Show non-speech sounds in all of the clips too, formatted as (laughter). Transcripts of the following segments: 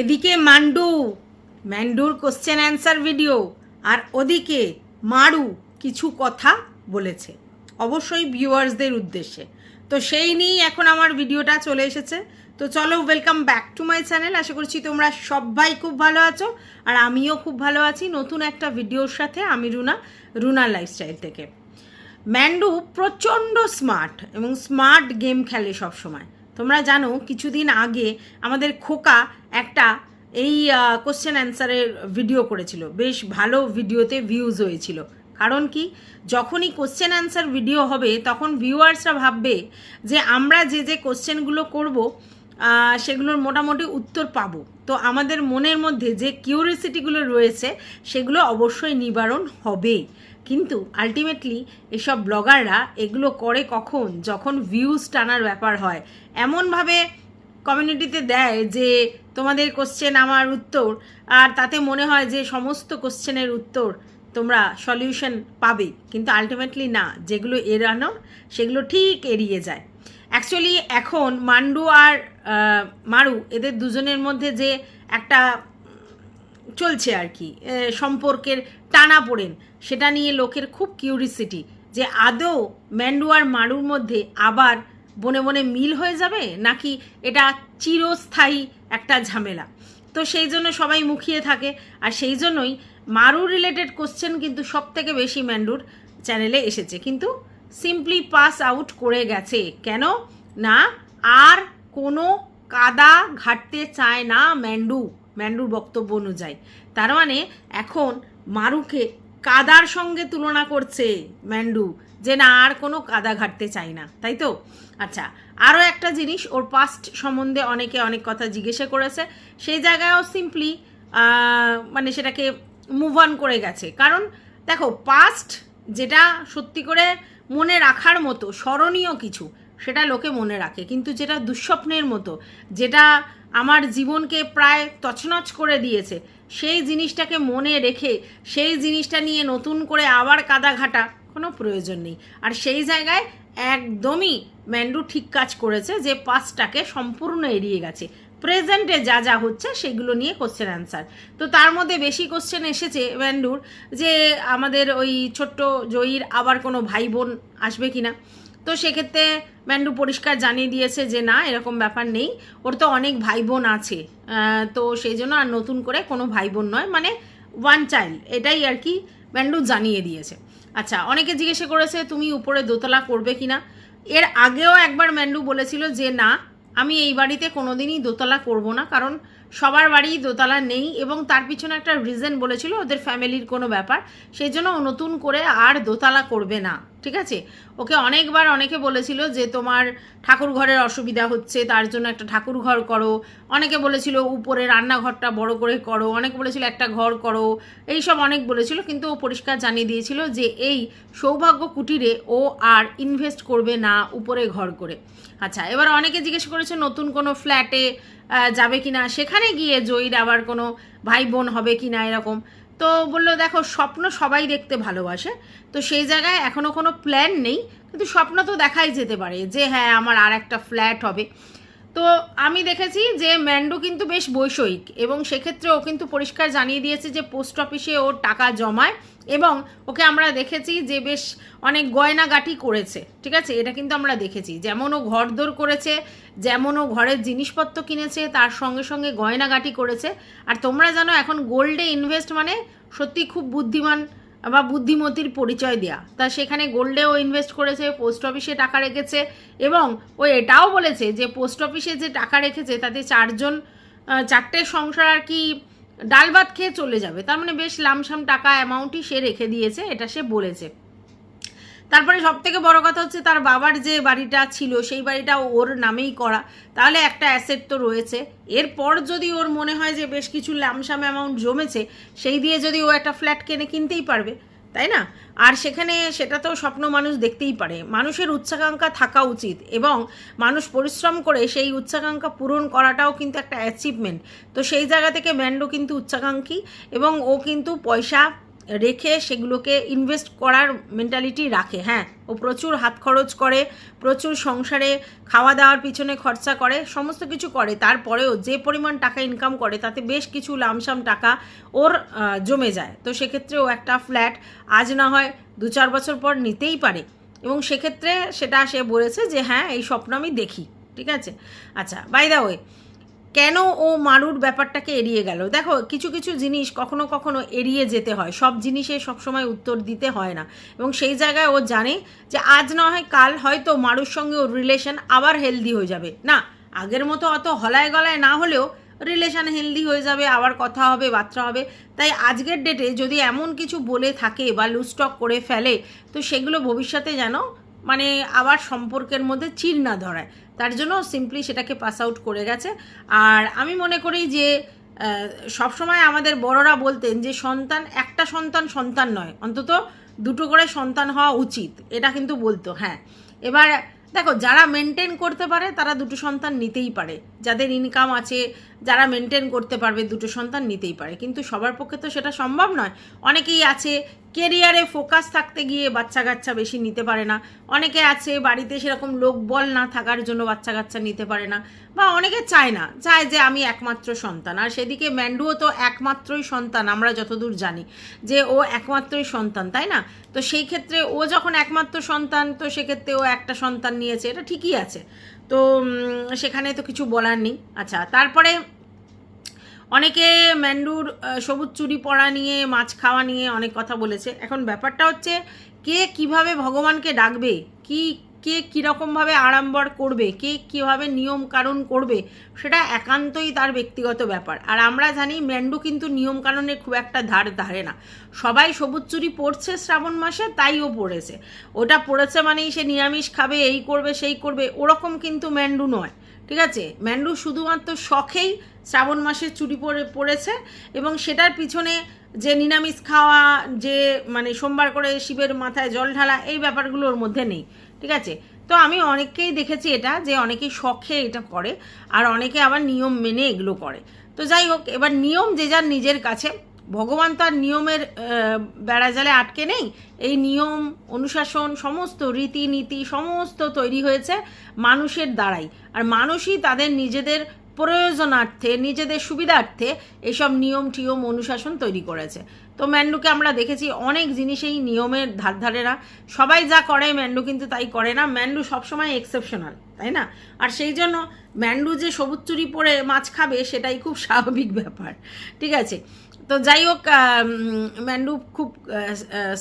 এদিকে মান্ডু ম্যান্ডুর question answer video আর ওদিকে মারু কিছু কথা বলেছে, অবশ্যই ভিউয়ার্সদের উদ্দেশ্যে। তো সেই নিয়েই এখন আমার ভিডিওটা চলে এসেছে। তো চলো welcome back to my channel আশা করছি তোমরা সবাই খুব ভালো আছো, আর আমিও খুব ভালো আছি নতুন একটা ভিডিওর সাথে, আমি রুনা রুনা লাইফস্টাইল থেকে। ম্যান্ডু প্রচণ্ড স্মার্ট এবং স্মার্ট গেম খেলে সব সময় তোমরা জানো, কিছুদিন আগে আমাদের খোকা একটা এই কোশ্চেন অ্যান্সারের ভিডিও করেছিল। বেশ ভালো ভিডিওতে ভিউজ হয়েছিল। কারণ কি? যখনই কোশ্চেন অ্যান্সার ভিডিও হবে, তখন ভিউয়ার্সরা ভাববে যে আমরা যে যে কোশ্চেনগুলো করব সেগুলোর মোটামুটি উত্তর পাবো। তো আমাদের মনের মধ্যে যে কিউরিয়াসিটিগুলো রয়েছে, সেগুলো অবশ্যই নিবারণ হবে কিন্তু আলটিমেটলি এসব ব্লগাররা এগুলো করে কখন? যখন ভিউজ টানার ব্যাপার হয়। এমনভাবে কমিউনিটিতে দেয় যে, তোমাদের কোশ্চেন আমার উত্তর। আর তাতে মনে হয় যে, সমস্ত কোশ্চেনের উত্তর তোমরা সলিউশন পাবে। কিন্তু আলটিমেটলি না। যেগুলো এড়ানো, সেগুলো ঠিক এড়িয়ে যায়। অ্যাকচুয়ালি এখন মান্ডু আর মারু এদের দুজনের মধ্যে যে একটা চলছে আর কি সম্পর্কের টানা পড়েন। সেটা নিয়ে লোকের খুব কিউরিসিটি যে আদৌ ম্যান্ডু আর মারুর মধ্যে আবার বনে বনে মিল হয়ে যাবে, নাকি এটা চিরস্থায়ী একটা ঝামেলা? তো সেই জন্য সবাই মুখিয়ে থাকে, আর সেই জন্যই মারু রিলেটেড কোশ্চেন কিন্তু সব থেকে বেশি ম্যান্ডুর চ্যানেলে এসেছে। কিন্তু সিম্পলি পাস আউট করে গেছে। কেন? না, আর কোনো কাদা ঘাটতে চায় না ম্যান্ডু। ম্যান্ডুর বক্তব্য অনুযায়ী। তার মানে এখন মারুকে কাদার সঙ্গে তুলনা করছে ম্যান্ডু, যে না আর কোনো কাদা ঘাটতে চাই না, তাই তো? আচ্ছা আরও একটা জিনিস, ওর পাস্ট সম্বন্ধে অনেকে অনেক কথা জিজ্ঞাসা করেছে সেই জায়গায়ও সিম্পলি মানে সেটাকে মুভ অন করে গেছে। কারণ দেখো পাস্ট যেটা সত্যি করে মনে রাখার মতো, স্মরণীয় কিছু, সেটা লোকে মনে রাখে। কিন্তু যেটা দুঃস্বপ্নের মতো, যেটা আমার জীবনকে প্রায় তছনছ করে দিয়েছে। সেই জিনিসটাকে মনে রেখে, সেই জিনিসটা নিয়ে নতুন করে আবার কাদা ঘাটা কোনো প্রয়োজন নেই। আর সেই জায়গায় একদমই ম্যান্ডু ঠিক কাজ করেছে যে পাসটাকে সম্পূর্ণ এড়িয়ে গেছে। প্রেজেন্টে যা যা হচ্ছে সেগুলো নিয়ে কোশ্চেন অ্যান্সার তো তার মধ্যে বেশি কোশ্চেন এসেছে ম্যান্ডুর যে আমাদের ওই ছোট্ট জয়ীর আবার কোনো ভাই বোন আসবে কিনা। তো সেক্ষেত্রে ম্যান্ডু পরিষ্কার জানিয়ে দিয়েছে যে, না, এরকম ব্যাপার নেই। ওর তো অনেক ভাই বোন আছে তো সেই জন্য আর নতুন করে কোনো ভাই বোন নয় মানে ওয়ান চাইল্ড এটাই আর কি ম্যান্ডু জানিয়ে দিয়েছে। আচ্ছা অনেকে জিজ্ঞেসে করেছে, তুমি উপরে দোতলা করবে কি না? এর আগেও একবার ম্যান্ডু বলেছিল যে, না, আমি এই বাড়িতে কোনোদিনই দোতলা করব না, কারণ সবার বাড়ি দোতলা নেই। এবং তার পিছনে একটা রিজন বলেছিল, ওদের ফ্যামিলির কোনো ব্যাপার। সেই জন্য নতুন করে আর দোতলা করবে না। ঠিক আছে? ওকে অনেকবার অনেকে বলেছিল যে তোমার ঠাকুর ঘরের অসুবিধা হচ্ছে, তার জন্য একটা ঠাকুর ঘর করো। অনেকে বলেছিল উপরে রান্নাঘরটা বড় করে করো, অনেকে বলেছিল একটা ঘর করো এই সব অনেক বলেছিল, কিন্তু ও পরিষ্কার জানিয়ে দিয়েছিল যে এই সৌভাগ্য কুটিরে ও আর ইনভেস্ট করবে না উপরে ঘর করে। আচ্ছা এবার অনেকে জিজ্ঞেস করেছে নতুন কোনো ফ্ল্যাটে যাবে কিনা? সেখানে গিয়ে জয়ীর আবার কোনো ভাই বোন হবে কিনা এরকম? তো বলল, দেখো, স্বপ্ন সবাই দেখতে ভালোবাসে। তো সেই জায়গায় এখনও কোনো প্ল্যান নেই। কিন্তু স্বপ্ন তো দেখাই যেতে পারে যে হ্যাঁ আমার আর একটা ফ্ল্যাট হবে। তো আমি দেখেছি যে ম্যান্ডো কিন্তু বেশ বৈষয়িক এবং সেক্ষেত্রে ও কিন্তু পরিষ্কার জানিয়ে দিয়েছে যে পোস্ট অফিসে ওর টাকা জমায় এবং ওকে আমরা দেখেছি যে বেশ অনেক গয়নাগাটি করেছে, ঠিক আছে? এটা কিন্তু আমরা দেখেছি। যেমন ও ঘরদোর করেছে, যেমন ও ঘরের জিনিসপত্র কিনেছে, তার সঙ্গে সঙ্গে গয়নাগাটি করেছে। আর তোমরা জানো এখন গোল্ডে ইনভেস্ট মানে সত্যি খুব বুদ্ধিমান বা বুদ্ধিমতির পরিচয় দেয়া। তা সেখানে গোল্ডেও ইনভেস্ট করেছে পোস্ট অফিসে টাকা রেখেছে এবং ও এটাও বলেছে যে পোস্ট অফিসে যে টাকা রেখেছে তাতে চারজন চারটে সংসার আর কি ডাল ভাত খেয়ে চলে যাবে। তার মানে বেশ লামসাম টাকা অ্যামাউন্টই সে রেখে দিয়েছে, এটা সে বলেছে। তারপরে সব থেকে বড় কথা হচ্ছে তার বাবার যে বাড়িটা ছিল, সেই বাড়িটা ওর নামেই করা। তাহলে একটা অ্যাসেট তো রয়েছে। এরপর যদি ওর মনে হয় যে বেশ কিছু ল্যামসাম অ্যামাউন্ট জমেছে, সেই দিয়ে যদি ও একটা ফ্ল্যাট কিনে কিনতেই পারবে, তাই না? আর সেখানে সেটা তো স্বপ্ন মানুষ দেখতেই পারে। মানুষের উচ্চাকাঙ্ক্ষা থাকা উচিত এবং মানুষ পরিশ্রম করে সেই উচ্চাকাঙ্ক্ষা পূরণ করাটাও কিন্তু একটা অ্যাচিভমেন্ট তো সেই জায়গা থেকে ম্যান্ডো কিন্তু উচ্চাকাঙ্ক্ষী এবং ও কিন্তু পয়সা রেখে সেগুলোকে ইনভেস্ট করার মেন্টালিটি রাখে হ্যাঁ। ও প্রচুর হাত খরচ করে, প্রচুর সংসারে খাওয়া দাওয়ার পিছনে খরচা করে, সমস্ত কিছু করে। তারপরেও যে পরিমাণ টাকা ইনকাম করে, তাতে বেশ কিছু লামসাম টাকা ওর জমে যায়। তো সেক্ষেত্রে ও একটা ফ্ল্যাট আজ না হয় দু চার বছর পর নিতেই পারে। এবং সেক্ষেত্রে সেটা সে বলেছে যে হ্যাঁ এই স্বপ্ন আমি দেখি। ঠিক আছে? আচ্ছা বাই দা ওয়ে কেন ও মারুর ব্যাপারটাকে এড়িয়ে গেল? দেখো, কিছু কিছু জিনিস কখনো কখনো এড়িয়ে যেতে হয়। সব জিনিসে সবসময় উত্তর দিতে হয় না। এবং সেই জায়গায় ও জানে যে আজ না হয় কাল হয়তো মারুর সঙ্গে ওর রিলেশন আবার হেলদি হয়ে যাবে। না, আগের মতো অত হলায় গলায় না হলেও রিলেশন হেলদি হয়ে যাবে, আবার কথা হবে, বার্তা হবে। তাই আজকের ডেটে যদি এমন কিছু বলে থাকে বা লুস্টক করে ফেলে, তো সেগুলো ভবিষ্যতে যেন মানে আবার সম্পর্কের মধ্যে চির না ধরায়। তার জন্য সিম্পলি সেটাকে পাস আউট করে গেছে। আর আমি মনে করি যে সব সবসময় আমাদের বড়রা বলতেন যে, সন্তান একটা সন্তান সন্তান নয়, অন্তত দুটো করে সন্তান হওয়া উচিত, এটা কিন্তু বলতো হ্যাঁ। এবার দেখো, যারা মেনটেন করতে পারে, তারা দুটো সন্তান নিতেই পারে। যাদের ইনকাম আছে যারা মেনটেন করতে পারবে, দুটো সন্তান নিতেই পারে। কিন্তু সবার পক্ষে তো সেটা সম্ভব নয়। অনেকেই আছে কেরিয়ারে ফোকাস থাকতে গিয়ে বাচ্চা কাচ্চা বেশি নিতে পারে না। অনেকে আছে বাড়িতে সেরকম লোক বল না থাকার জন্য বাচ্চা কাচ্চা নিতে পারে না। বা অনেকে চায় না, চায় যে আমি একমাত্র সন্তান। আর সেদিকে ম্যান্ডুও তো একমাত্রই সন্তান, আমরা যতদূর জানি যে ও একমাত্রই সন্তান, তাই না? তো সেই ক্ষেত্রে ও যখন একমাত্র সন্তান, তো সেক্ষেত্রে ও একটা সন্তান নিয়েছে, এটা ঠিকই আছে। তো সেখানে তো কিছু বলার নেই। আচ্ছা তারপরে অনেকে ম্যান্ডুর সবুজ চুরি পরা নিয়ে, মাছ খাওয়া নিয়ে অনেক কথা বলেছে। এখন ব্যাপারটা হচ্ছে, কে কীভাবে ভগবানকে ডাকবে? কি, কে কীরকমভাবে আড়ম্বর করবে? কে কীভাবে নিয়ম কানুন করবে? সেটা একান্তই তার ব্যক্তিগত ব্যাপার। আর আমরা জানি, ম্যান্ডু কিন্তু নিয়ম কানুনের খুব একটা ধার ধারে না। সবাই সবুজ চুরি পড়ছে শ্রাবণ মাসে, তাই ও পড়েছে ওটা পড়েছে মানেই সে নিরামিষ খাবে, এই করবে, সেই করবে, ওরকম কিন্তু ম্যান্ডু নয়। ঠিক আছে? ম্যান্ডু শুধুমাত্র শখেই শ্রাবণ মাসে চুরি পরে, পড়েছে এবং সেটার পিছনে যে নিরামিষ খাওয়া, যে মানে সোমবার করে শিবের মাথায় জল ঢালা, এই ব্যাপারগুলোর মধ্যে নেই। ঠিক আছে? তো আমি অনেককেই দেখেছি এটা, যে অনেকেই শখে এটা করে আর অনেকে আবার নিয়ম মেনে এগুলো করে। তো যাই হোক, এবার নিয়ম যে যার নিজের কাছে। ভগবান তার নিয়মের বেড়াজালে আটকে নেই। এই নিয়ম, অনুশাসন, সমস্ত রীতিনীতি, সমস্ত তৈরি হয়েছে মানুষের দ্বারাই। আর মানুষই তাদের নিজেদের প্রয়োজনার্থে, নিজেদের সুবিধার্থে এইসব নিয়ম, টিয়ম, অনুশাসন তৈরি করেছে। তো ম্যান্ডুকে আমরা দেখেছি অনেক জিনিসেই নিয়মের ধার ধারে না সবাই যা করে, ম্যান্ডু কিন্তু তাই করে না। ম্যান্ডু সবসময় এক্সেপশনাল তাই না? আর সেই জন্য ম্যান্ডু যে সবুজ চুরি পরে মাছ খাবে, সেটাই খুব স্বাভাবিক ব্যাপার। ঠিক আছে? তো যাই হোক ম্যান্ডু খুব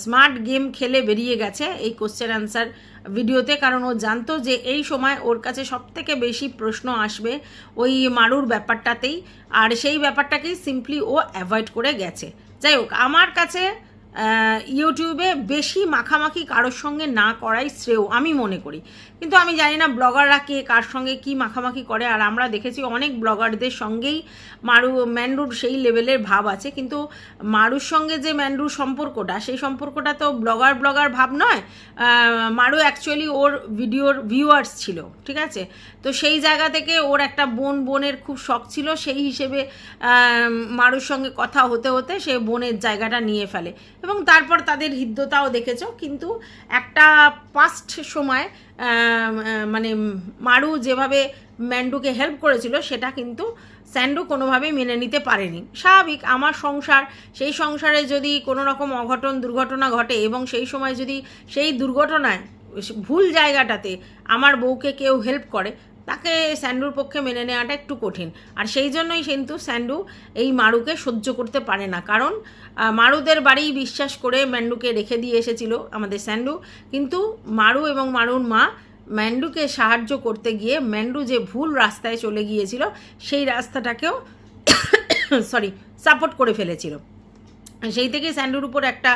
স্মার্ট গেম খেলে বেরিয়ে গেছে। এই কোশ্চেন অ্যান্সার ভিডিওতে, কারণ ও জানতো যে এই সময় ওর কাছে সব থেকে বেশি প্রশ্ন আসবে ওই মারুর ব্যাপারটাতেই। আর সেই ব্যাপারটাকেই সিম্পলি ও অ্যাভয়েড করে গেছে। যাই হোক, আমার কাছে ইউটিউবে বেশি মাখামাখি কারোর সঙ্গে না করাই শ্রেয়, আমি মনে করি। কিন্তু আমি জানি না ব্লগাররা কে কার সঙ্গে কি মাখামাখি করে, আর আমরা দেখেছি অনেক ব্লগারদের সঙ্গেই মারু, ম্যান্ডুর সেই লেভেলের ভাব আছে। কিন্তু মারুর সঙ্গে যে ম্যান্ডুর সম্পর্কটা, সেই সম্পর্কটা তো ব্লগার ব্লগার ভাব নয় মারু অ্যাকচুয়ালি ওর ভিডিওর ভিউয়ার্স ছিল, ঠিক আছে? তো সেই জায়গা থেকে ওর একটা বোন, বোনের খুব শখ ছিল, সেই হিসেবে মারুর সঙ্গে কথা হতে হতে সে বোনের জায়গাটা নিয়ে ফেলে। এবং তারপর তাদের হৃদ্যতাও দেখেছ, কিন্তু একটা পাস্ট সময় মানে মারু যেভাবে ম্যান্ডুকে হেল্প করেছিল, সেটা কিন্তু স্যান্ডু কোনোভাবেই মেনে নিতে পারেনি। স্বাভাবিক, আমার সংসার, সেই সংসারে যদি কোনো রকম অঘটন, দুর্ঘটনা ঘটে এবং সেই সময় যদি সেই দুর্ঘটনায়, ভুল জায়গাটাতে আমার বউকে কেউ হেল্প করে তাকে স্যান্ডুর পক্ষে মেনে নেওয়াটা একটু কঠিন। আর সেই জন্যই কিন্তু স্যান্ডু এই মারুকে সহ্য করতে পারে না। কারণ মারুদের বাড়ি বিশ্বাস করে ম্যান্ডুকে রেখে দিয়ে এসেছিল আমাদের স্যান্ডু। কিন্তু মারু এবং মারুর মা ম্যান্ডুকে সাহায্য করতে গিয়ে ম্যান্ডু যে ভুল রাস্তায় চলে গিয়েছিল, সেই রাস্তাটাকেও (coughs) সরি সাপোর্ট করে ফেলেছিল। সেই থেকে স্যান্ডুর উপর একটা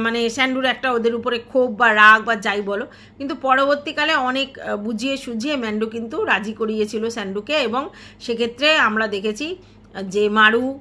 মানে স্যান্ডুর একটা ওদের উপরে ক্ষোভ বা রাগ বা যাই বলো। কিন্তু পরবর্তীকালে অনেক বুঝিয়ে সুঝিয়ে ম্যান্ডু কিন্তু রাজি করিয়েছিল স্যান্ডুকে এবং সেক্ষেত্রে আমরা দেখেছি যে মারু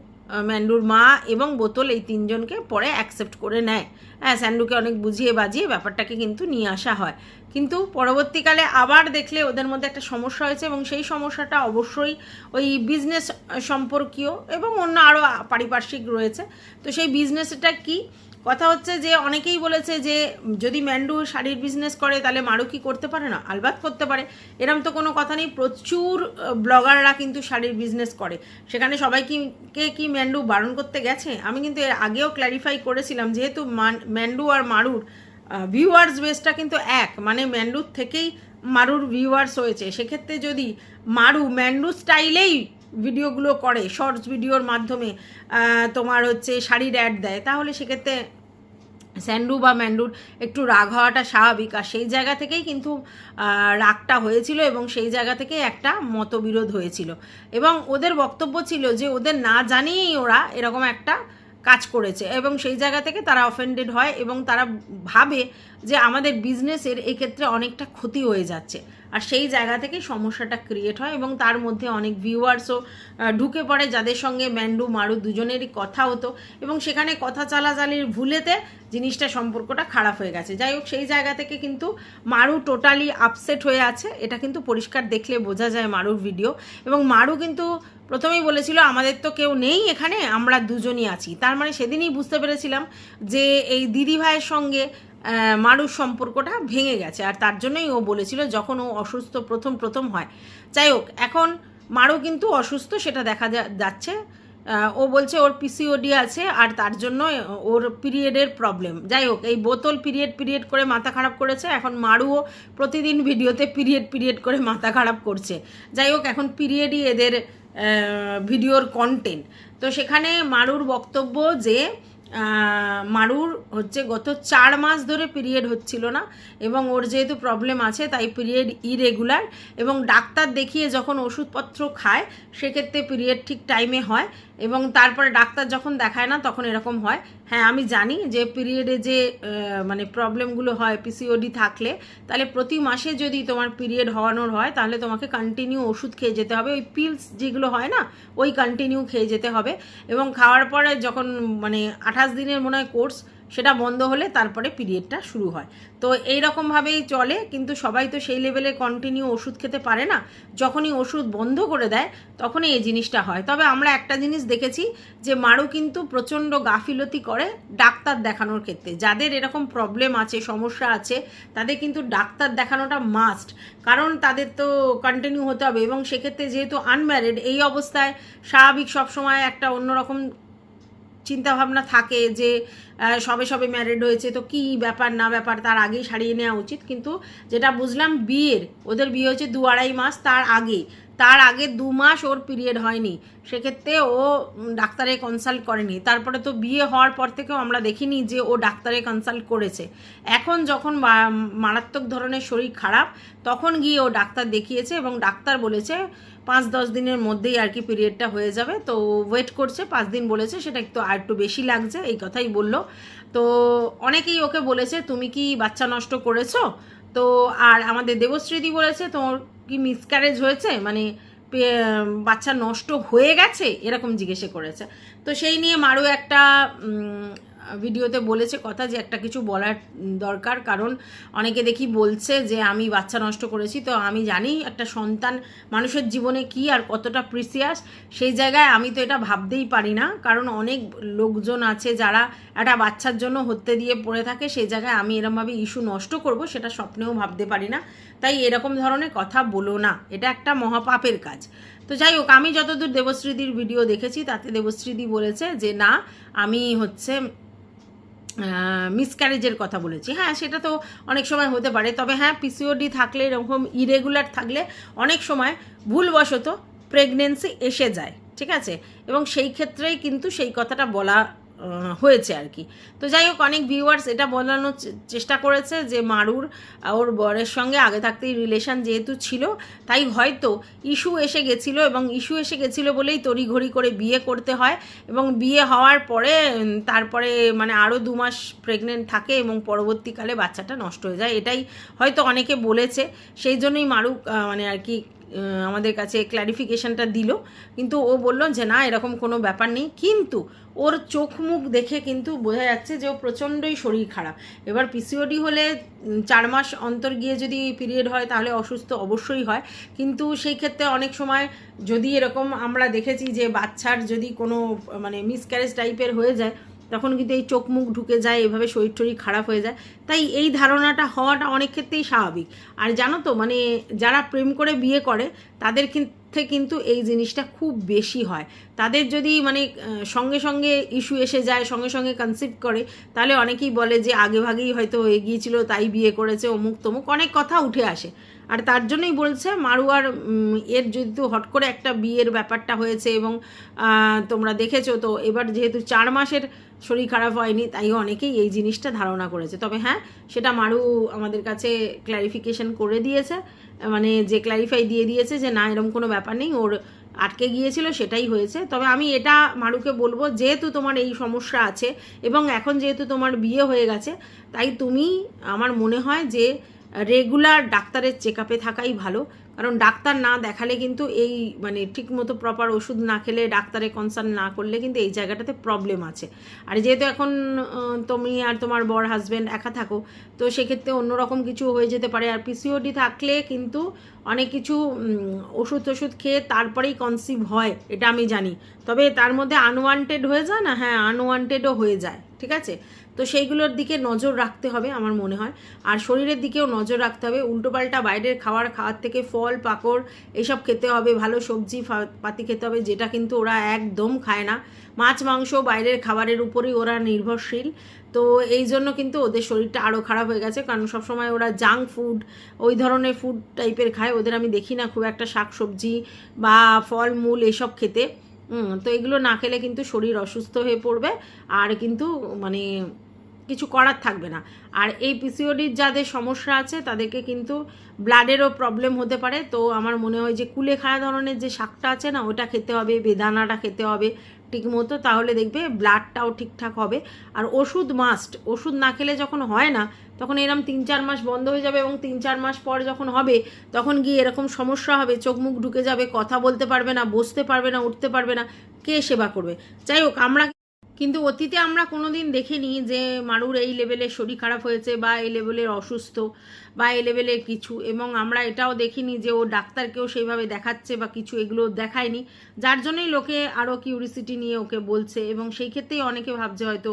ম্যান্ডুর মা এবং বোতল এই তিনজনকে পরে অ্যাকসেপ্ট করে নেয়। হ্যাঁ স্যান্ডুকে অনেক বুঝিয়ে বাজিয়ে ব্যাপারটাকে কিন্তু নিয়ে আসা হয়। কিন্তু পরবর্তীকালে আবার দেখলে ওদের মধ্যে একটা সমস্যা হয়েছে এবং সেই সমস্যাটা অবশ্যই ওই বিজনেস সম্পর্কীয় এবং অন্য আরও পারিপার্শ্বিক রয়েছে। তো সেই বিজনেসটা কি? কথা হচ্ছে যে অনেকেই বলেছে যে যদি ম্যান্ডু শাড়ির বিজনেস করে, তাহলে মারু কি করতে পারে না? আলবাত করতে পারে। এরম তো কোনো কথা নেই। প্রচুর ব্লগাররা কিন্তু শাড়ির বিজনেস করে। সেখানে সবাই কি, কে কি ম্যান্ডু বারণ করতে গেছে? আমি কিন্তু এর আগেও ক্ল্যারিফাই করেছিলাম, যেহেতু ম্যান্ডু আর মারুর ভিউয়ার্স বেসটা কিন্তু এক। মানে ম্যান্ডুর থেকেই মারুর ভিউয়ার্স হয়েছে। সেক্ষেত্রে যদি মারু ম্যান্ডু স্টাইলেই ভিডিওগুলো করে শর্টস ভিডিওর মাধ্যমে তোমার হচ্ছে শাড়ির অ্যাড দেয়, তাহলে সেক্ষেত্রে স্যান্ডু বা ম্যান্ডুর একটু রাগ হওয়াটা স্বাভাবিক। আর সেই জায়গা থেকেই কিন্তু রাগটা হয়েছিল এবং সেই জায়গা থেকে একটা মতবিরোধ হয়েছিল। এবং ওদের বক্তব্য ছিল যে, ওদের না জানিয়েই ওরা এরকম একটা কাজ করেছে এবং সেই জায়গা থেকে তারা অফেন্ডেড হয় এবং তারা ভাবে যে আমাদের বিজনেসের এক্ষেত্রে অনেকটা ক্ষতি হয়ে যাচ্ছে। আর সেই জায়গা থেকে সমস্যাটা ক্রিয়েট হয় এবং তার মধ্যে অনেক ভিউয়ার্সও ঢুকে পড়ে যাদের সঙ্গে ম্যান্ডু, মারু দুজনেরই কথা হতো এবং সেখানে কথা চালাচালির ভুলেতে জিনিসটা সম্পর্কটা খারাপ হয়ে গেছে। যাই হোক, সেই জায়গা থেকে কিন্তু মারু টোটালি আপসেট হয়ে আছে। এটা কিন্তু পরিষ্কার দেখলে বোঝা যায় মারুর ভিডিও এবং মারু কিন্তু প্রথমেই বলেছিল, আমাদের তো কেউ নেই এখানে, আমরা দুজনই আছি। তার মানে সেদিনই বুঝতে পেরেছিলাম যে এই দিদি ভাইয়ের সঙ্গে মারুর সম্পর্কটা ভেঙে গেছে। আর তার জন্যই ও বলেছিল যখন ও অসুস্থ প্রথম প্রথম হয়। যাই হোক, এখন মারু কিন্তু অসুস্থ, সেটা দেখা যাচ্ছে। ও বলছে ওর পিসিওডি আছে, আর তার জন্য ওর পিরিয়ডের প্রবলেম যাই হোক, এই বোতল পিরিয়ড পিরিয়ড করে মাথা খারাপ করেছে। এখন মারুও প্রতিদিন ভিডিওতে পিরিয়ড পিরিয়ড করে মাথা খারাপ করছে। যাই হোক, এখন পিরিয়ডই এদের ভিডিওর কন্টেন্ট তো সেখানে মারুর বক্তব্য যে মারুর হচ্ছে গত চার মাস ধরে পিরিয়ড হচ্ছিল না এবং ওর যেহেতু প্রবলেম আছে, তাই পিরিয়ড ইরেগুলার এবং ডাক্তার দেখিয়ে যখন ওষুধপত্র খায়, সেক্ষেত্রে পিরিয়ড ঠিক টাইমে হয়। এবং তারপরে ডাক্তার যখন দেখায় না, তখন এরকম হয়। হ্যাঁ আমি জানি যে পিরিয়ডে যে মানে প্রবলেমগুলো হয় পিসিওডি থাকলে, তাহলে প্রতি মাসে যদি তোমার পিরিয়ড হওয়ানোর হয়, তাহলে তোমাকে কন্টিনিউ ওষুধ খেয়ে যেতে হবে। ওই পিলস যেগুলো হয় না, ওই কন্টিনিউ খেয়ে যেতে হবে। এবং খাওয়ার পরে যখন মানে আঠাশ দিনের মনে হয় কোর্স সেটা বন্ধ হলে তারপরে পিরিয়ডটা শুরু হয়। তো এই রকমভাবেই চলে, কিন্তু সবাই তো সেই লেভেলে কন্টিনিউ ওষুধ খেতে পারে না। যখনই ওষুধ বন্ধ করে দেয়, তখনই এই জিনিসটা হয়। তবে আমরা একটা জিনিস দেখেছি যে মারু কিন্তু প্রচণ্ড গাফিলতি করে ডাক্তার দেখানোর ক্ষেত্রে। যাদের এরকম প্রবলেম আছে, সমস্যা আছে, তাদের কিন্তু ডাক্তার দেখানোটা মাস্ট কারণ তাদের তো কন্টিনিউ হতে হবে এবং সেক্ষেত্রে যেহেতু আনম্যারিড এই অবস্থায় স্বাভাবিক সবসময় একটা অন্যরকম চিন্তাভাবনা থাকে যে সবে সবে ম্যারিড হয়েছে, তো কি ব্যাপার না ব্যাপার তার আগেই সারিয়ে নেওয়া উচিত। কিন্তু যেটা বুঝলাম বিয়ের, ওদের বিয়ে হচ্ছে দু আড়াই মাস তার আগে। তার আগে দু মাস ওর পিরিয়ড হয়নি। সেক্ষেত্রে ও ডাক্তারে কনসাল্ট করেনি। তারপরে তো বিয়ে হওয়ার পর থেকেও আমরা দেখিনি যে ও ডাক্তারে কনসাল্ট করেছে। এখন যখন মারাত্মক ধরনের শরীর খারাপ, তখন গিয়ে ও ডাক্তার দেখিয়েছে এবং ডাক্তার বলেছে পাঁচ দশ দিনের মধ্যেই আর কি পিরিয়ডটা হয়ে যাবে। তো ওয়েট করছে, পাঁচ দিন বলেছে, সেটা একটু আর একটু বেশি লাগছে, এই কথাই বলল। তো অনেকেই ওকে বলেছে, তুমি কি বাচ্চা নষ্ট করেছ? তো আর আমাদের দেবশ্রীদি বলেছে, তোমার কি মিসক্যারেজ হয়েছে? মানে বাচ্চা নষ্ট হয়ে গেছে, এরকম জিজ্ঞেসে করেছে। তো সেই নিয়ে মারও একটা ভিডিওতে বলেছে কথা যে একটা কিছু বলার দরকার, কারণ অনেকে দেখি বলছে যে আমি বাচ্চা নষ্ট করেছি, তো আমি জানি একটা সন্তান মানুষের জীবনে কি আর কতটা প্রিসিয়াস সেই জায়গায় আমি তো এটা ভাবতেই পারি না। কারণ অনেক লোকজন আছে যারা একটা বাচ্চার জন্য হত্যে দিয়ে পড়ে থাকে, সেই জায়গায় আমি এরমভাবে ইস্যু নষ্ট করব সেটা স্বপ্নেও ভাবতে পারি না। তাই এরকম ধরনের কথা বলো না, এটা একটা মহাপাপের কাজ। তো যাই হোক, আমি যতদূর দেবশ্রীদির ভিডিও দেখেছি, তাতে দেবশ্রীদি বলেছে যে না, আমি হচ্ছে মিসক্যারেজের কথা বলেছি। হ্যাঁ সেটা তো অনেক সময় হতে পারে। তবে হ্যাঁ পিসিওডি থাকলে, এরকম ইরেগুলার থাকলে অনেক সময় ভুলবশত প্রেগনেন্সি এসে যায়, ঠিক আছে? এবং সেই ক্ষেত্রেই কিন্তু সেই কথাটা বলা হয়েছে আর কি। তো যাই হোক, অনেক ভিউয়ার্স এটা বলানোর চেষ্টা করেছে যে মারুর ওর বরের সঙ্গে আগে থাকতেই রিলেশন যেহেতু ছিল, তাই হয়তো ইস্যু এসে গেছিল এবং ইস্যু এসে গেছিল বলেই তড়িঘড়ি করে বিয়ে করতে হয় এবং বিয়ে হওয়ার পরে তারপরে মানে আরও দু মাস প্রেগনেন্ট থাকে এবং পরবর্তীকালে বাচ্চাটা নষ্ট হয়ে যায়। এটাই হয়তো অনেকে বলেছে। সেই জন্যই মারুক মানে আর কি আমাদের কাছে ক্ল্যারিফিকেশনটা দিল। কিন্তু ও বলল যে, না, এরকম কোনো ব্যাপার নেই। কিন্তু ওর চোখ মুখ দেখে কিন্তু বোঝা যাচ্ছে যে, ও প্রচণ্ডই শরীর খারাপ। এবার পিসিওডি হলে চার মাস অন্তর গিয়ে যদি পিরিয়ড হয়, তাহলে অসুস্থ অবশ্যই হয়। কিন্তু সেই ক্ষেত্রে অনেক সময় যদি এরকম আমরা দেখেছি যে, বাচ্চার যদি কোনো মানে মিসক্যারেজ টাইপের হয়ে যায় তখন কিন্তু এই চোখ মুখ ঢুকে যায়, এভাবে শরীর টরীর খারাপ হয়ে যায়। তাই এই ধারণাটা হওয়াটা অনেক ক্ষেত্রেই স্বাভাবিক। আর জানো তো মানে যারা প্রেম করে বিয়ে করে, তাদের ক্ষেত্রে কিন্তু এই জিনিসটা খুব বেশি হয়। তাদের যদি মানে সঙ্গে সঙ্গে ইস্যু এসে যায়, সঙ্গে সঙ্গে কনসিভ করে, তাহলে অনেকেই বলে যে আগে ভাগেই হয়তো হয়ে গিয়েছিল তাই বিয়ে করেছে, অমুক তমুক, অনেক কথা উঠে আসে। আর তার জন্যই বলছে মারুয়ার এর যেহেতু হট করে একটা বিয়ের ব্যাপারটা হয়েছে এবং তোমরা দেখেছ, তো এবার যেহেতু চার মাসের শরীর খারাপ হয়নি, তাই অনেকেই এই জিনিসটা ধারণা করেছে। তবে হ্যাঁ সেটা মারু আমাদের কাছে ক্ল্যারিফিকেশন করে দিয়েছে। মানে যে ক্ল্যারিফাই দিয়ে দিয়েছে যে না, এরকম কোনো ব্যাপার নেই, ওর আটকে গিয়েছিল, সেটাই হয়েছে। তবে আমি এটা মারুকে বলব, যেহেতু তোমার এই সমস্যা আছে এবং এখন যেহেতু তোমার বিয়ে হয়ে গেছে, তাই তুমি, আমার মনে হয় যে রেগুলার ডাক্তারের চেক থাকাই ভালো। কারণ ডাক্তার না দেখালে কিন্তু এই মানে ঠিক মতো প্রপার ওষুধ না খেলে ডাক্তারে কনসার্ন না করলে কিন্তু এই জায়গাটাতে প্রবলেম আছে। আর যেহেতু এখন তুমি আর তোমার বর হাজব্যান্ড একা থাকো, তো সেক্ষেত্রে অন্যরকম কিছু হয়ে যেতে পারে। আর পিসিওডি থাকলে কিন্তু অনেক কিছু ওষুধ টষুধ খেয়ে তারপরেই কনসিভ হয়, এটা আমি জানি। তবে তার মধ্যে আনওয়ান্টেড হয়ে যায় না? হ্যাঁ আনওয়ান্টেডও হয়ে যায়, ঠিক আছে? তো সেইগুলোর দিকে নজর রাখতে হবে আমার মনে হয়। আর শরীরের দিকেও নজর রাখতে হবে। উল্টোপাল্টা বাইরের খাবার খাওয়ার থেকে ফল পাকড় এইসব খেতে হবে, ভালো সবজি পাতি খেতে হবে, যেটা কিন্তু ওরা একদম খায় না। মাছ, মাংস বাইরের খাবারের উপরেই ওরা নির্ভরশীল। তো এই জন্য কিন্তু ওদের শরীরটা আরও খারাপ হয়ে গেছে। কারণ সবসময় ওরা জাঙ্ক ফুড, ওই ধরনের ফুড টাইপের খায়। ওদের আমি দেখি না খুব একটা শাক সবজি বা ফল মূল এসব খেতে। তো এগুলো না খেলে কিন্তু শরীর অসুস্থ হয়ে পড়বে। আর কিন্তু মানে কিছু করার থাকবে না। আর এই পিসিওডির যাদের সমস্যা আছে, তাদেরকে কিন্তু ব্লাডেরও প্রবলেম হতে পারে। তো আমার মনে হয় যে কুলেখাড়া ধরনের যে শাকটা আছে না, ওটা খেতে হবে, বেদানাটা খেতে হবে ঠিক মতো। তাহলে দেখবে ব্লাডটাও ঠিকঠাক হবে। আর ওষুধ মাস্ট ওষুধ না খেলে যখন হয় না, তখন এরম তিন চার মাস বন্ধ হয়ে যাবে এবং তিন চার মাস পর যখন হবে, তখন গিয়ে এরকম সমস্যা হবে, চোখ মুখ ঢুকে যাবে, কথা বলতে পারবে না, বসতে পারবে না, উঠতে পারবে না, কে সেবা করবে? যাই হোক, আমরা কিন্তু অতীতে আমরা কোনোদিন দেখিনি যে মারুর এই লেভেলের শরীর খারাপ হয়েছে বা এই লেভেলের অসুস্থ। বা লেভেলের কিছু। এবং আমরা এটাও দেখিনি যে ও ডাক্তারকেও সেইভাবে দেখাচ্ছে বা কিছু এগুলো দেখায়নি। যার জন্যই লোকে আরও কিউরিসিটি নিয়ে ওকে বলছে এবং সেই ক্ষেত্রেই অনেকে ভাবছে হয়তো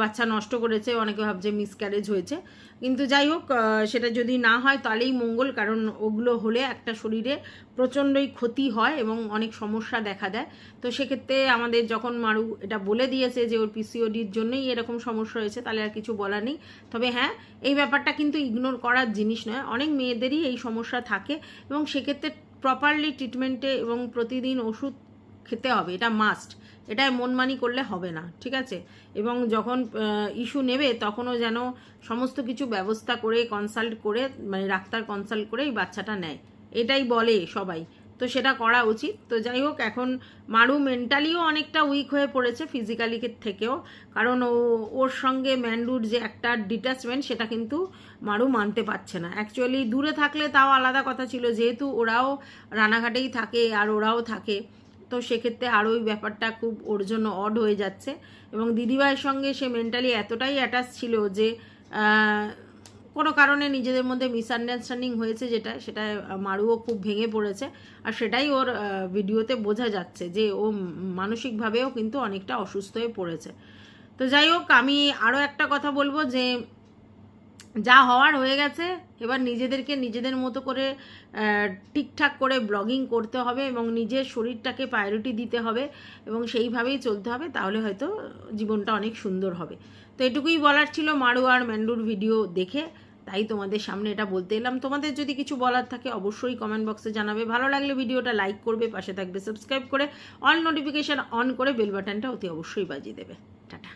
বাচ্চা নষ্ট করেছে, অনেকে ভাবছে মিসক্যারেজ হয়েছে। কিন্তু যাই হোক সেটা যদি না হয় তাহলেই মঙ্গল, কারণ ওগুলো হলে একটা শরীরে প্রচণ্ডই ক্ষতি হয় এবং অনেক সমস্যা দেখা দেয়। তো সেক্ষেত্রে আমাদের যখন মারু এটা বলে দিয়েছে যে ওর পিসিওডির জন্যই এরকম সমস্যা হয়েছে, তাহলে আর কিছু বলার নেই। তবে হ্যাঁ এই ব্যাপারটা কিন্তু ইগনোর করার জিনিস নয়, অনেক মেয়েদেরই এই সমস্যা থাকে এবং সেক্ষেত্রে প্রপারলি ট্রিটমেন্টে এবং প্রতিদিন ওষুধ খেতে হবে, এটা মাস্ট এটা মনমানি করলে হবে না, ঠিক আছে? এবং যখন ইস্যু নেবে তখনও যেন সমস্ত কিছু ব্যবস্থা করে কনসাল্ট করে মানে ডাক্তার কনসাল্ট করে এই বাচ্চাটা নেয়, এটাই বলে সবাই। তো সেটা করা উচিত। তো যাই হোক, এখন মারু মেন্টালিও অনেকটা উইক হয়ে পড়েছে ফিজিক্যালি থেকেও। কারণ ও, ওর সঙ্গে ম্যান্ডুর যে একটা ডিট্যাচমেন্ট সেটা কিন্তু মারু মানতে পারছে না। অ্যাকচুয়ালি দূরে থাকলে তাও আলাদা কথা ছিল, যেহেতু ওরাও রানাঘাটেই থাকে আর ওরাও থাকে। তো সেক্ষেত্রে আরও ওই ব্যাপারটা খুব ওর জন্য অড হয়ে যাচ্ছে। এবং দিদিভাইয়ের সঙ্গে সে মেন্টালি এতটাই অ্যাটাচ ছিল যে কোনো কারণে নিজেদের মধ্যে মিসআন্ডারস্ট্যান্ডিং হয়েছে যেটা, সেটা মারুও খুব ভেঙে পড়েছে। আর সেটাই ওর ভিডিওতে বোঝা যাচ্ছে যে ও মানসিকভাবেও কিন্তু অনেকটা অসুস্থ হয়ে পড়েছে। তো যাই হোক, আমি আরও একটা কথা বলব যে, যা হওয়ার হয়ে গেছে, এবার নিজেদেরকে নিজেদের মতো করে ঠিকঠাক করে ব্লগিং করতে হবে এবং নিজের শরীরটাকে প্রায়োরিটি দিতে হবে এবং সেইভাবেই চলতে হবে, তাহলে হয়তো জীবনটা অনেক সুন্দর হবে। তো এটুকুই বলার ছিল মারু আর ম্যান্ডুর ভিডিও দেখে। তাই তোমাদের সামনে এটা বলতে এলাম। তোমাদের যদি কিছু বলার থাকে অবশ্যই কমেন্ট বক্সে জানাবে। ভালো লাগলে ভিডিওটা লাইক করবে, পাশে থাকবে সাবস্ক্রাইব করে অল নোটিফিকেশান অন করে বেল বাটনটা অতি অবশ্যই বাজিয়ে দেবে। টাটা।